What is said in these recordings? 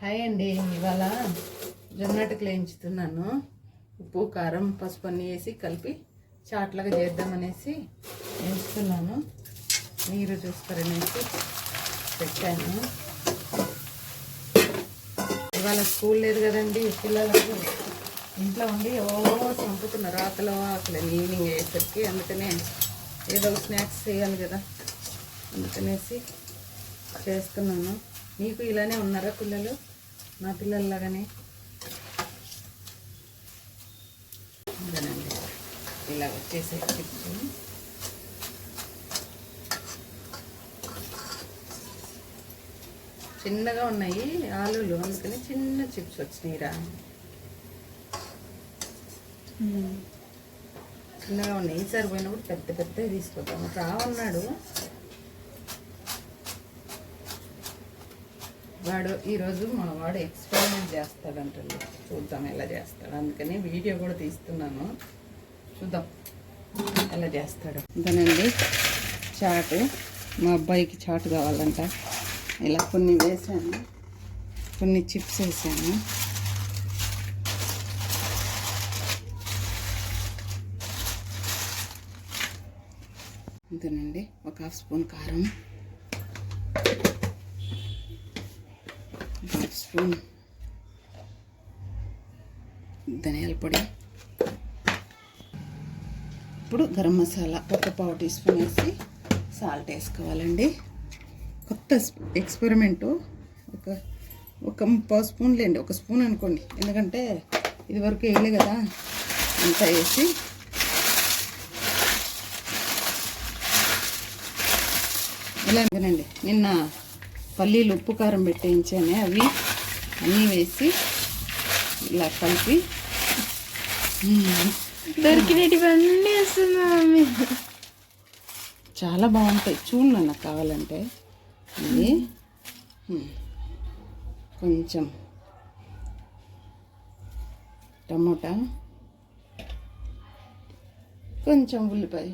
Hi అండి. ఇవాళ జొన్నటికి వేయించుతున్నాను ఉప్పు కారం పసుపు అన్నీ వేసి కలిపి చాట్లాగా చేద్దామనేసి వేయించుతున్నాను నీరు చూస్తారనేసి పెట్టాను. ఇవాళ స్కూల్ లేదు కదండి పిల్లలకు. ఇంట్లో ఉండి ఓ చంపుతున్నారు. ఆకలి ఆకలి. ఈవినింగ్ అయ్యేసరికి అందుకనే ఏదో ఒక స్నాక్స్ చేయాలి కదా. అందుకనేసి చేస్తున్నాను. మీకు ఇలానే ఉన్నారా పిల్లలు? నా పిల్లల్లాగానే. ఇలా వచ్చేసే చిప్స్ చిన్నగా ఉన్నాయి ఆలులు అందుకని చిన్న చిప్స్ వచ్చినాయిరా చిన్నగా ఉన్నాయి. ఈసారి పోయినప్పుడు పెద్ద పెద్దవి తీసుకుంటాము రావన్నాడు వాడు ఈరోజు మా వాడు ఎక్స్పెరిమెంట్ చేస్తాడంటండి. చూద్దాం ఎలా చేస్తాడు. అందుకని వీడియో కూడా తీస్తున్నాను. చూద్దాం ఎలా చేస్తాడు. ఇంతనండి చాటు. మా అబ్బాయికి చాటు కావాలంట. ఇలా కొన్ని వేసాను. కొన్ని చిప్స్ వేసాను. అంతేనండి ఒక హాఫ్ స్పూన్ కారం. స్పూన్. ధనియాల పొడి. ఇప్పుడు గరం మసాలా ఒక పావు టీ స్పూన్ వేసి సాల్ట్ వేసుకోవాలండి. కొత్త ఎక్స్పెరిమెంటు. ఒక ఒక పావు స్పూన్ లేండి ఒక స్పూన్ అనుకోండి. ఎందుకంటే ఇదివరకు వేయలే కదా. అంతా వేసి ఇలాగేనండి నిన్న పల్లీలు ఉప్పు కారం పెట్టించానే అవి. అన్నీ వేసి ఇలా కలిపి. దొరికినటివన్నీ వేస్తున్నా మమ్మీ. చాలా బాగుంటాయి. చూడు నాన్న కావాలంటే. ఇది. కొంచెం టమోటా. కొంచెం ఉల్లిపాయ.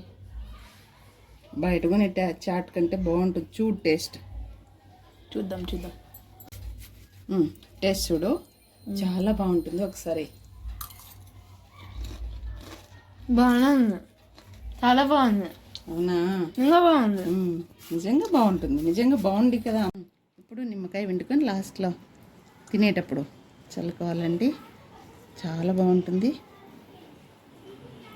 బయట కొని చాట్ కంటే బాగుంటుంది. చూడు టేస్ట్. చూద్దాం చూద్దాం. టేస్ట్ చూడు. చాలా బాగుంటుంది ఒకసారి. బాగుంది చాలా బాగుంది. అవునా? ఇంకా బాగుంది. నిజంగా బాగుంటుంది. నిజంగా బాగుంది కదా. ఇప్పుడు నిమ్మకాయ వండుకొని లాస్ట్లో తినేటప్పుడు చల్లుకోవాలండి. చాలా బాగుంటుంది.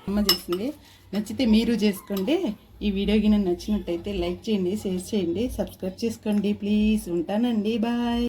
అమ్మ చేసింది. నచ్చితే మీరు చేసుకోండి. ఈ వీడియో గిన నచ్చినట్టయితే లైక్ చేయండి షేర్ చేయండి సబ్స్క్రైబ్ చేసుకోండి ప్లీజ్. ఉంటానండి. బాయ్.